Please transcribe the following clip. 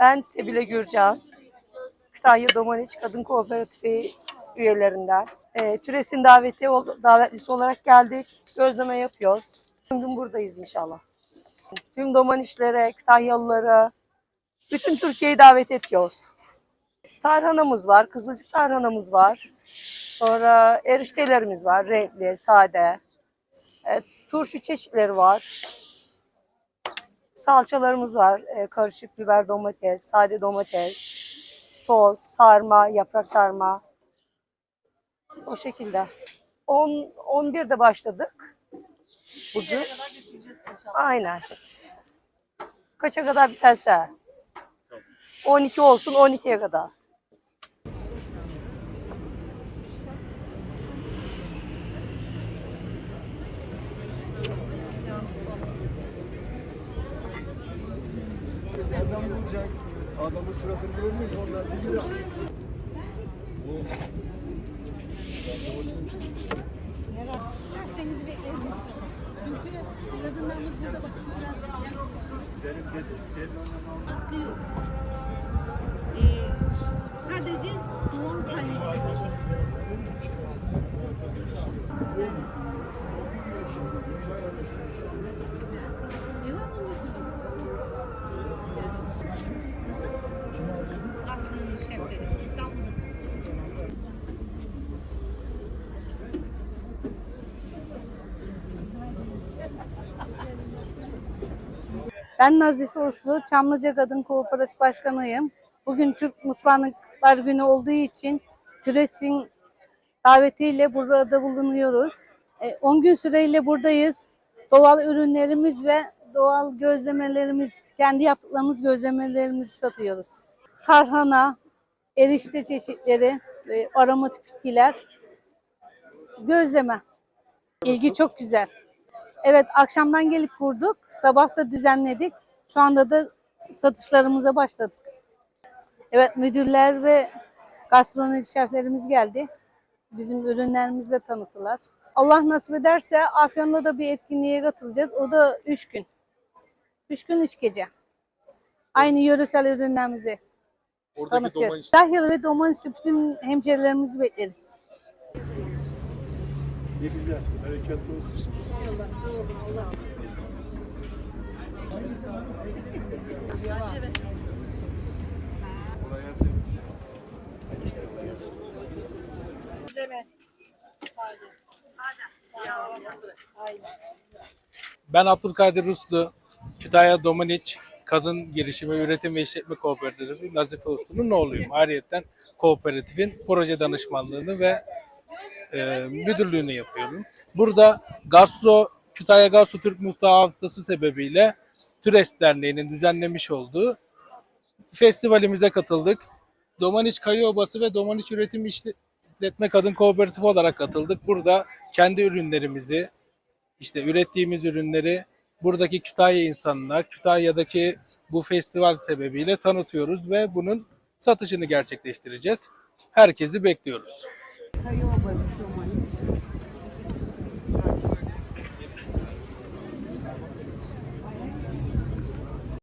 Ben Sebile Gürcan. Kütahya Domaniç Kadın Kooperatifi üyelerinden. E, Türes'in daveti, davetlisi olarak geldik. Gözleme yapıyoruz. Tüm gün buradayız inşallah. Tüm Domaniçlere, Kütahyalılara, bütün Türkiye'yi davet ediyoruz. Tarhanamız var, kızılcık tarhanamız var. Sonra eriştelerimiz var, renkli, sade. E, turşu çeşitleri var. Salçalarımız var. E, karışık biber, domates, sade domates, sos, sarma, yaprak sarma. O şekilde. 10 11'de başladık. Bugün. Aynen. Kaça kadar biterse. 12 olsun 12'ye kadar. Bulacak. Adamın suratını görmüyor. Onlar bizi de. Çünkü kadınlarımız burada bakıyorlar. Hakkı yok. Ee, sadece doğal kaynaklı. Ben Nazife Uslu, Çamlıca Kadın Kooperatif Başkanıyım. Bugün Türk Mutfaklar Günü olduğu için TÜRES'in davetiyle burada bulunuyoruz. E, 10 gün süreyle buradayız. Doğal ürünlerimiz ve doğal gözlemelerimiz, kendi yaptıklarımız gözlemelerimizi satıyoruz. Tarhana, erişte çeşitleri, e, aromatik bitkiler, gözleme. İlgi çok güzel. Evet, akşamdan gelip kurduk. Sabah da düzenledik. Şu anda da satışlarımıza başladık. Evet, müdürler ve gastronomi şeflerimiz geldi. Bizim ürünlerimizi de tanıttılar. Allah nasip ederse Afyon'da da bir etkinliğe katılacağız. O da üç gün. Üç gün üç gece. Aynı yöresel ürünlerimizi tanıtacağız. Dahil ve Domanis'te bütün hemşerilerimizi bekleriz. Ne güzel. Bereketli olsun. Ben Abdülkadir Ruslu, Kütahya Domaniç Kadın Girişimi Üretim ve İşletme Kooperatifi Nazife Uslu'nun oğluyum. Ayrıca kooperatifin proje danışmanlığını ve e, müdürlüğünü yapıyorum. Burada Gastro, Kütahya Gastro Türk Mutfağı Haftası sebebiyle TÜRES Derneği'nin düzenlemiş olduğu festivalimize katıldık. Domaniç Kayı Obası ve Domaniç Üretim İşletme Kadın Kooperatifi olarak katıldık. Burada kendi ürünlerimizi, işte ürettiğimiz ürünleri buradaki Kütahya insanına, Kütahya'daki bu festival sebebiyle tanıtıyoruz ve bunun satışını gerçekleştireceğiz. Herkesi bekliyoruz. Kayı